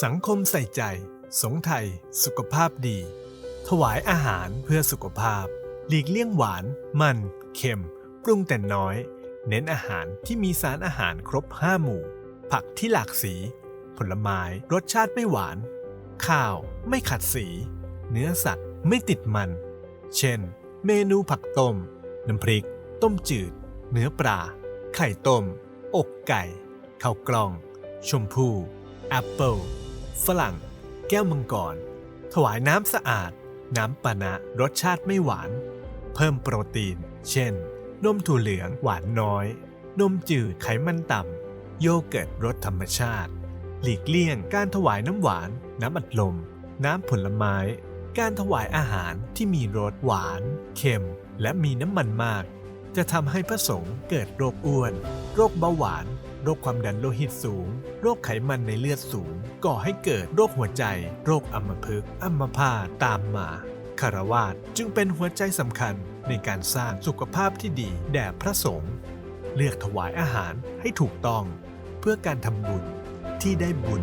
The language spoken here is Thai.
สังคมใส่ใจ สงไทย สุขภาพดี ถวายอาหารเพื่อสุขภาพ หลีกเลี่ยงหวาน มัน เค็ม ปรุงแต่น้อย เน้นอาหารที่มีสารอาหารครบ5หมู่ ผักที่หลากสี ผลไม้รสชาติไม่หวาน ข้าวไม่ขัดสี เนื้อสัตว์ไม่ติดมัน เช่น เมนูผักต้ม น้ำพริก ต้มจืด เนื้อปลา ไข่ต้ม อกไก่ข้าวกล้อง ชมพู่ แอปเปิลฝรั่ง แก้วมังกร ถวายน้ำสะอาด น้ำปานะรสชาติไม่หวาน เพิ่มโปรตีน เช่น นมถั่วเหลืองหวานน้อย นมจืดไขมันต่ำ โยเกิร์ตรสธรรมชาติ หลีกเลี่ยงการถวายน้ำหวาน น้ำอัดลม น้ำผลไม้ การถวายอาหารที่มีรสหวาน เค็ม และมีน้ำมันมาก จะทำให้พระสงฆ์เกิดโรคอ้วน โรคเบาหวาน โรคความดันโลหิตสูง โรคไขมันในเลือดสูง ก่อให้เกิดโรคหัวใจ โรคอัมพฤกษ์อัมพาตตามมาคารวาสจึงเป็นหัวใจสำคัญในการสร้างสุขภาพที่ดีแด่พระสงฆ์เลือกถวายอาหารให้ถูกต้อง เพื่อการทำบุญที่ได้บุญ